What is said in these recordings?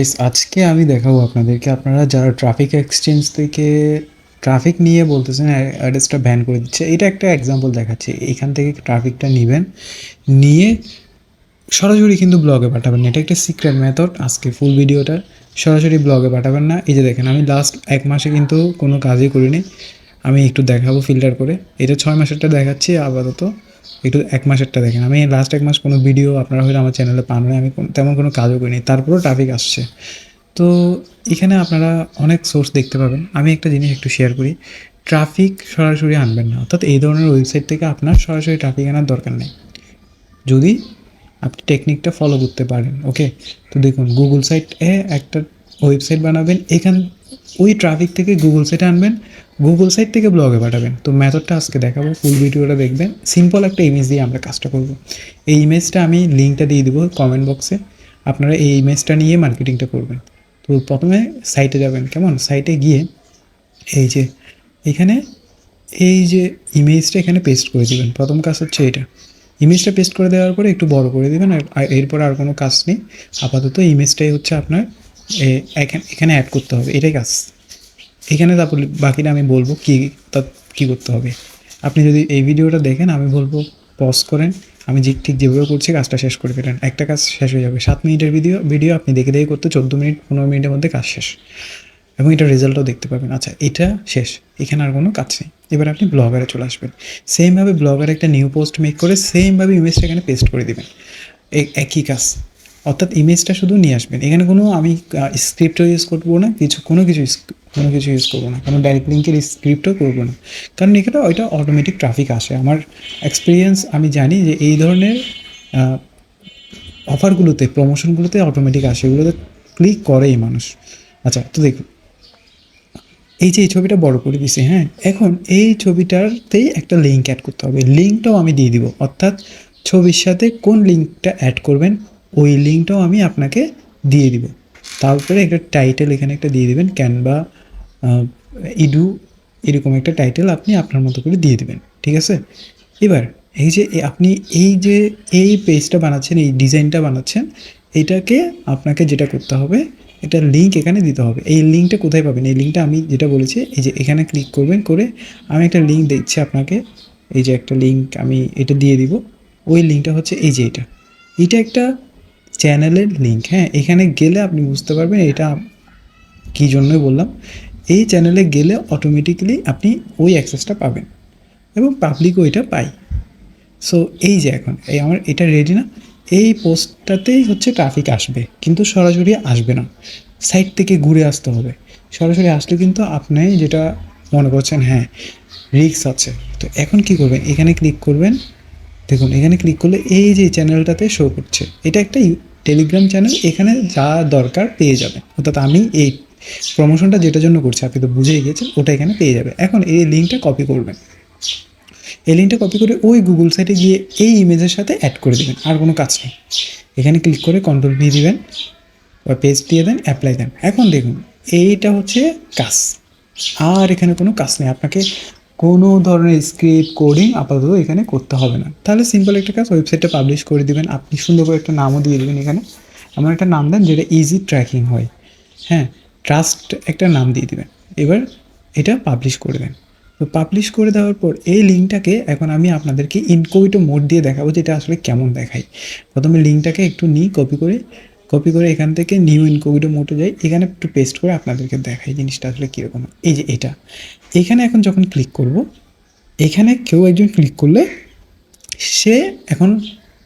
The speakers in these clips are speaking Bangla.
গাইস আজকে আমি দেখাবো আপনাদেরকে। আপনারা যারা ট্রাফিক এক্সচেঞ্জ থেকে ট্রাফিক নিয়ে বলতেছেন অ্যাড্রেসটা ব্যান করে দিচ্ছে, এটা একটা এক্সাম্পল দেখাচ্ছি। এখান থেকে ট্রাফিকটা নেবেন, নিয়ে সরাসরি কিন্তু ব্লগে পাঠাবেন এটা একটা সিক্রেট মেথড আজকে ফুল ভিডিওটা সরাসরি ব্লগে পাঠাবেন না। এই যে দেখেন, আমি লাস্ট এক মাসে কিন্তু কোনো কাজই করিনি। আমি একটু দেখাবো ফিল্টার করে। এটা ছয় মাসেরটা দেখাচ্ছি আপাতত। একটু এক মাসেরটা দেখেন। আমি লাস্ট এক মাস কোনো ভিডিও আপনারা হয়তো আমার চ্যানেলে পান না আমি তেমন কোনো কাজও করিনি। তারপরেও ট্রাফিক আসছে। তো এখানে আপনারা অনেক সোর্স দেখতে পাবেন। আমি একটা জিনিস একটু শেয়ার করি। ট্রাফিক সরাসরি আনবেন না। অর্থাৎ এই ধরনের ওয়েবসাইট থেকে আপনার সরাসরি ট্রাফিক আনার দরকার নেই। যদি আপনি টেকনিকটা ফলো করতে পারেন ওকে তো দেখুন গুগল সাইটে একটা ওয়েবসাইট বানাবেন, এখান, ওই ট্রাফিক থেকে গুগল সাইটে আনবেন গুগল সাইট থেকে ব্লগে পাঠাবেন। তো মেথডটা আজকে দেখাবো ফুল ভিডিওটা দেখবেন। সিম্পল একটা ইমেজ দিয়ে আমরা কাজটা করব। এই ইমেজটা আমি লিঙ্কটা দিয়ে দেবো কমেন্ট বক্সে আপনারা এই ইমেজটা নিয়ে মার্কেটিংটা করবেন। তো প্রথমে সাইটে যাবেন, কেমন? সাইটে গিয়ে এই যে, এখানে এই যে ইমেজটা এখানে পেস্ট করে দিবেন। প্রথম কাজ হচ্ছে এটা। ইমেজটা পেস্ট করে দেওয়ার পরে একটু বড় করে দেবেন, আর এরপর আর কোনো কাজ নেই। আপাতত ইমেজটাই হচ্ছে আপনার এখানে অ্যাড করতে হবে, এটাই কাজ। এখানে তারপর বাকিটা আমি বলব কী, তা কী করতে হবে। আপনি যদি এই ভিডিওটা দেখেন, আমি বলব পজ করেন, আমি যে ঠিক যেভাবে করছি, কাজটা শেষ করে ফেলেন। একটা কাজ শেষ হয়ে যাবে। সাত মিনিটের ভিডিও ভিডিও আপনি দেখে দেখে করতে চোদ্দ মিনিট, পনেরো মিনিটের মধ্যে কাজ শেষ। এবং এটা রেজাল্টও দেখতে পাবেন। আচ্ছা এটা শেষ। এখানে আর কোনো কাজ নেই। এবার আপনি ব্লগারে চলে আসবেন। সেমভাবে ব্লগারে একটা নিউ পোস্ট মেক করে সেমভাবে ইমেজটা এখানে পেস্ট করে দিবেন। একই কাজ। অর্থাৎ ইমেজটা শুধু নিয়ে আসবেন। এখানে কোনো আমি স্ক্রিপ্টও ইউজ করব না, কিছু, কোনো কিছু কোনো কিছু ইউজ করব না। কারণ ডাইরেক্ট লিঙ্কের স্ক্রিপ্টও করব না। কারণ এখানে ওইটা অটোমেটিক ট্রাফিক আসে। আমার এক্সপিরিয়েন্স আমি জানি যে এই ধরনের অফারগুলোতে প্রমোশনগুলোতে অটোমেটিক আসে। এগুলোতে ক্লিক করেই মানুষ। আচ্ছা তো দেখুন। এই যে এই ছবিটা বড় করে দিছি হ্যাঁ? এখন এই ছবিটারতেই একটা লিঙ্ক অ্যাড করতে হবে। লিঙ্কটাও আমি দিয়ে দিব। অর্থাৎ ছবির সাথে কোন লিঙ্কটা অ্যাড করবেন ওই লিঙ্কটাও আমি আপনাকে দিয়ে দিব। তারপরে একটা টাইটেল এখানে একটা দিয়ে দিবেন ক্যানভা ইডু এরকম একটা টাইটেল আপনি আপনার মতো করে দিয়ে দেবেন, ঠিক আছে? এবার, এই যে আপনি এই যে, এই পেজটা বানাচ্ছেন, এই ডিজাইনটা বানাচ্ছেন, এটাকে আপনাকে যেটা করতে হবে, এটা লিঙ্ক এখানে দিতে হবে। এই লিঙ্কটা কোথায় পাবেন? এই লিঙ্কটা আমি যেটা বলেছি, এই যে, এখানে ক্লিক করবেন, করে আমি একটা লিঙ্ক দিচ্ছি আপনাকে। এই যে, একটা লিঙ্ক আমি এটা দিয়ে দিব। ওই লিঙ্কটা হচ্ছে এই যে এটা। এটা একটা চ্যানেলের লিঙ্ক হ্যাঁ এখানে গেলে আপনি বুঝতে পারবেন এটা কী জন্যই বললাম। এই চ্যানেলে গেলে অটোমেটিক্যালি আপনি ওই অ্যাক্সেসটা পাবেন এবং পাবলিক ওইটা পাই সো এই যে এখন, এই আমার এটা রেডি না, এই পোস্টটাতেই হচ্ছে ট্রাফিক আসবে, কিন্তু সরাসরি আসবে না। সাইড থেকে ঘুরে আসতে হবে। সরাসরি আসলে কিন্তু আপনি যেটা মনে করছেন হ্যাঁ রিক্স আছে। তো এখন কি করবেন? এখানে ক্লিক করবেন। দেখুন, এখানে ক্লিক করলে এই যে চ্যানেলটাতে শো করছে, এটা একটা টেলিগ্রাম চ্যানেল এখানে যা দরকার পেয়ে যাবেন অর্থাৎ আমি এই প্রমোশনটা যেটার জন্য করছি, আপনি তো বুঝেই গেছেন ওটা এখানে পেয়ে যাবে। এখন এই লিঙ্কটা কপি করবেন। এই লিঙ্কটা কপি করে ওই গুগল সাইটে গিয়ে এই ইমেজের সাথে অ্যাড করে দেবেন, আর কোনো কাজ নেই। এখানে ক্লিক করে কন্ট্রোল ভি দিবেন, বা পেজ দিয়ে দেন অ্যাপ্লাই দেন। এখন দেখুন, এইটা হচ্ছে কাজ। আর এখানে কোনো কাজ নেই। আপনাকে কোনো ধরনের স্ক্রিপ্ট কোডিং আপাতত এখানে করতে হবে না। তাহলে সিম্পল একটা কাজ ওয়েবসাইটটা পাবলিশ করে দিবেন। আপনি সুন্দর করে একটা নামও দিয়ে দেবেন এখানে। এমন একটা নাম দেন যেটা ইজি ট্র্যাকিং হয়। হ্যাঁ ট্রাস্ট একটা নাম দিয়ে দিবেন। এবার এটা পাবলিশ করে দেন। তো পাবলিশ করে দেওয়ার পর এই লিঙ্কটাকে এখন আমি আপনাদেরকে ইনকোভিটো মোড দিয়ে দেখাবো যে এটা আসলে কেমন দেখায়। প্রথমে লিঙ্কটাকে একটু নিই কপি করে কপি করে এখান থেকে নিউ ইনকোভিটো মোটে যাই। এখানে একটু পেস্ট করে আপনাদেরকে দেখাই জিনিসটা আসলে কীরকম। এই যে এটা। এখানে এখন যখন ক্লিক করব, এখানে কেউ একজন ক্লিক করলে সে এখন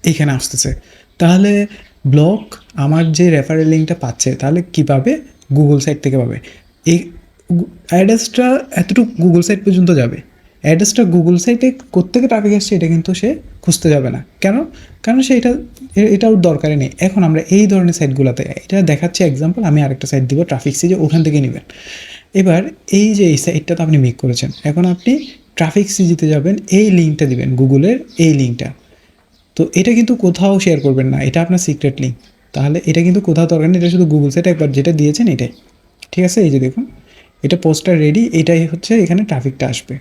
এখানে আসতেছে। তাহলে ব্লগ আমার যে রেফারেল লিঙ্কটা পাচ্ছে, তাহলে কী পাবে? গুগল সাইট থেকে পাবে। এই অ্যাড্রেসটা এতটুকু গুগল সাইট পর্যন্ত যাবে। অ্যাড্রেসটা গুগল সাইটে কোত্থেকে ট্রাফিক আসছে এটা কিন্তু সে খুঁজতে যাবে না। কেন? কারণ সে এটা এটা ওর দরকারই নেই। এখন আমরা এই ধরনের সাইটগুলোতে এটা দেখাচ্ছি এক্সাম্পল আমি আরেকটা সাইট দিব ট্রাফিক সিজে ওখান থেকে নেবেন। এবার এই যে এই সাইটটা তো আপনি মেক করেছেন, এখন আপনি ট্রাফিক সিজিতে যাবেন, এই লিঙ্কটা দিবেন গুগলের এই লিঙ্কটা তো এটা কিন্তু কোথাও শেয়ার করবেন না, এটা আপনার সিক্রেট লিঙ্ক তাহলে এটা কিন্তু কোথাও দরকার নেই, এটা শুধু গুগল সাইটে একবার যেটা দিয়েছেন এটাই। ঠিক আছে? এই যে দেখুন, এটা পোস্টার রেডি এটাই হচ্ছে এখানে ট্রাফিকটা আসবে।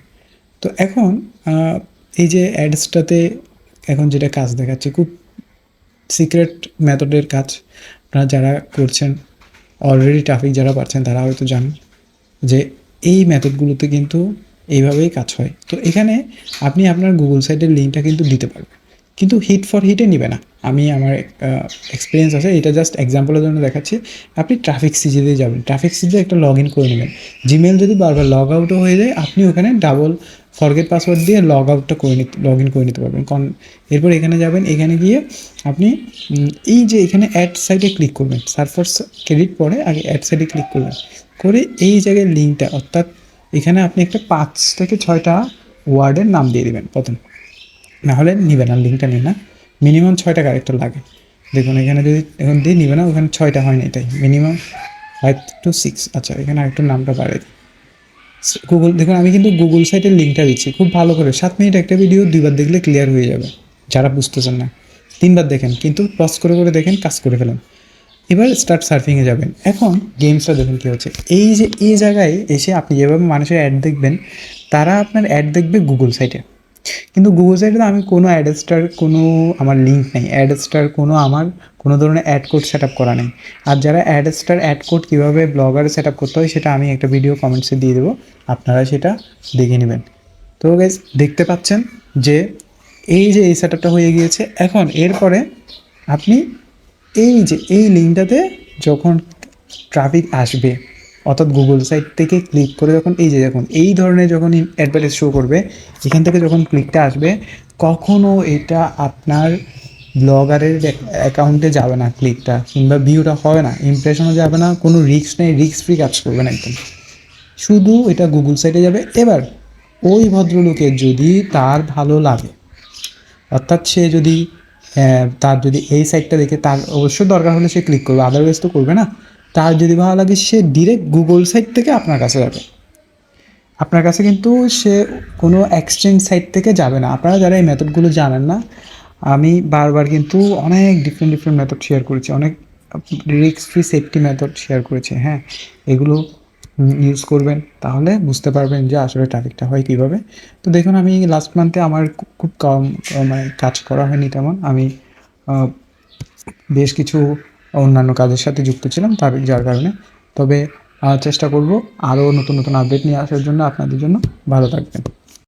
তো এখন এই যে অ্যাডসটাতে এখন যেটা কাজ দেখাচ্ছে, খুব সিক্রেট মেথডের কাজ আপনারা যারা করছেন অলরেডি ট্রাফিক যারা পাচ্ছেন, তারা হয়তো জানেন যে এই মেথডগুলোতে কিন্তু এইভাবেই কাজ হয়। তো এখানে আপনি আপনার গুগল সাইটের লিঙ্কটা কিন্তু দিতে পারবেন। কিন্তু হিট ফর হিটে নিবে না। আমি আমার এক্সপিরিয়েন্স আছে, এটা জাস্ট এক্সাম্পলের জন্য দেখাচ্ছি। আপনি ট্রাফিক সিজিতে যাবেন। ট্রাফিক সিজে একটা লগ ইন করে নেবেন। জিমেল যদি বারবার লগ আউটও হয়ে যায়, আপনি ওখানে ডাবল ফরগেট পাসওয়ার্ড দিয়ে লগ আউটটা করে নিতে লগ ইন করে নিতে পারবেন। কারণ এরপর এখানে যাবেন, এখানে গিয়ে আপনি এই যে এখানে অ্যাড সাইডে ক্লিক করবেন সার্ফার ক্রেডিট পরে আগে অ্যাড সাইডে ক্লিক করবেন। করে এই জায়গায় লিঙ্কটা অর্থাৎ এখানে আপনি একটা পাঁচ থেকে ছয়টা ওয়ার্ডের নাম দিয়ে দিবেন প্রথম। না হলে নিবে না লিঙ্কটা নিবে না। মিনিমাম ছয়টা ক্যারেক্টার লাগে। দেখুন, এখানে যদি, এখন দিয়ে নিবে না, ওখানে ছয়টা হয় না তাই মিনিমাম ফাইভ টু সিক্স আচ্ছা এখানে আরেকটু নামটা বাড়াই দিই। গুগল দেখুন, আমি কিন্তু গুগল সাইটের লিঙ্কটা দিচ্ছি। খুব ভালো করে, সাত মিনিট একটা ভিডিও দুইবার দেখলে ক্লিয়ার হয়ে যাবে। যারা বুঝতেছেন না, তিনবার দেখেন, কিন্তু পজ করে করে দেখেন, কাজ করে ফেলেন। এবার স্টার্ট সার্ফিংয়ে যাবেন। এখন গেমসটা দেখুন কী হচ্ছে। এই যে, এই জায়গায় এসে আপনি যেভাবে মানুষের অ্যাড দেখবেন, তারা আপনার অ্যাড দেখবে গুগল সাইটে কিন্তু গুগল সাইটে আমি কোনো অ্যাডস্টার কোনো আমার লিঙ্ক নেই। অ্যাডস্টার কোনো আমার, কোনো ধরনের অ্যাড কোড সেট আপ করা নেই। আর যারা অ্যাডস্টার অ্যাড কোড কীভাবে ব্লগারে সেট আপ করতে হয়, সেটা আমি একটা ভিডিও কমেন্টসে দিয়ে দেবো। আপনারা সেটা দেখে নেবেন। তো গাইজ দেখতে পাচ্ছেন যে এই যে এই সেট হয়ে গিয়েছে। এখন এরপরে আপনি এই যে, এই লিঙ্কটাতে যখন ট্রাফিক আসবে অর্থাৎ গুগল সাইট থেকে ক্লিক করে যখন এই যে দেখুন, এই ধরনের যখন অ্যাডভার্টাইজ শো করবে, এখান থেকে যখন ক্লিকটা আসবে কখনও এটা আপনার ব্লগারের অ্যাকাউন্টে যাবে না ক্লিকটা কিংবা ভিউটা হবে না ইমপ্রেশনও যাবে না, কোনো রিস্ক নেই রিস্ক ফ্রি কাজ করবে না একদম। শুধু এটা গুগল সাইটে যাবে। এবার, ওই ভদ্রলোকের যদি তার ভালো লাগে, অর্থাৎ সে যদি তার যদি এই সাইটটা দেখে তার অবশ্যই দরকার হলে সে ক্লিক করবে আদারওয়াইজ তো করবে না। তার যদি ভালো লাগে সে ডিরেক্ট গুগল সাইট থেকে আপনার কাছে যাবে। আপনার কাছে কিন্তু সে কোনো এক্সচেঞ্জ সাইট থেকে যাবে না। আপনারা যারা এই মেথডগুলো জানেন না, আমি বারবার কিন্তু অনেক ডিফারেন্ট ডিফারেন্ট মেথড শেয়ার করেছি। অনেক risk free safety method share করেছি হ্যাঁ। এগুলো ইউজ করবেন, তাহলে বুঝতে পারবেন যে আসলে ট্রাফিকটা হয় কীভাবে। তো দেখুন, আমি লাস্ট মান্থে আমার খুব কম মানে কাজ করা হয়নি তেমন। আমি বেশ কিছু অন্যান্য কাজের সাথে যুক্ত ছিলাম তার যার কারণে। তবে চেষ্টা করব আরও নতুন নতুন আপডেট নিয়ে আসার জন্য আপনাদের জন্য। ভালো থাকবেন।